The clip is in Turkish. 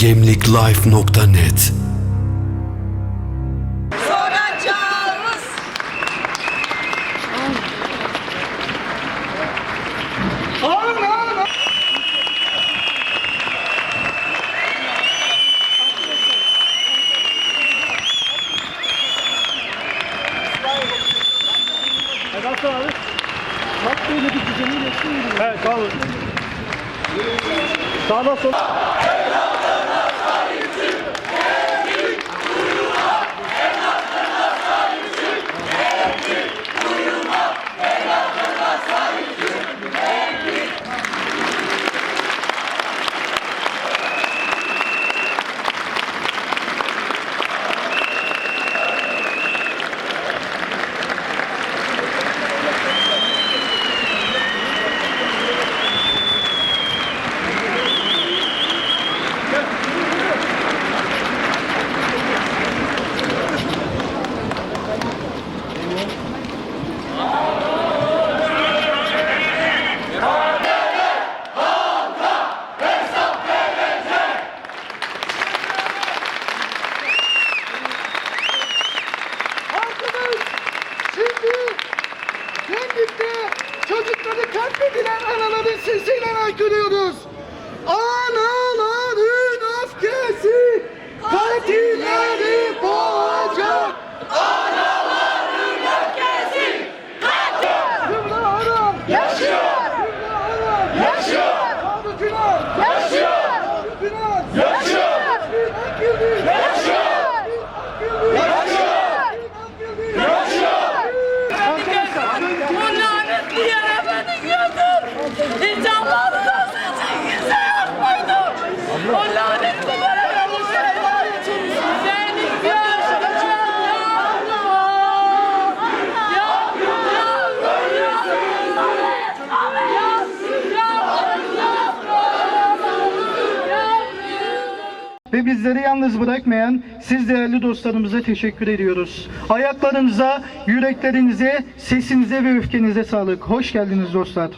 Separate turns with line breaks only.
gemliklife.net
soracağız.
Nasıl abi? Bak böyle bir düzeni geçsin mi? Evet tamam. Sağdan sol.
Halkımız çocukları katledilen anaların sesiyle haykırıyoruz. Ve bizleri yalnız bırakmayan siz değerli dostlarımıza teşekkür ediyoruz. Ayaklarınıza, yüreklerinize, sesinize ve öfkenize sağlık. Hoş geldiniz dostlar.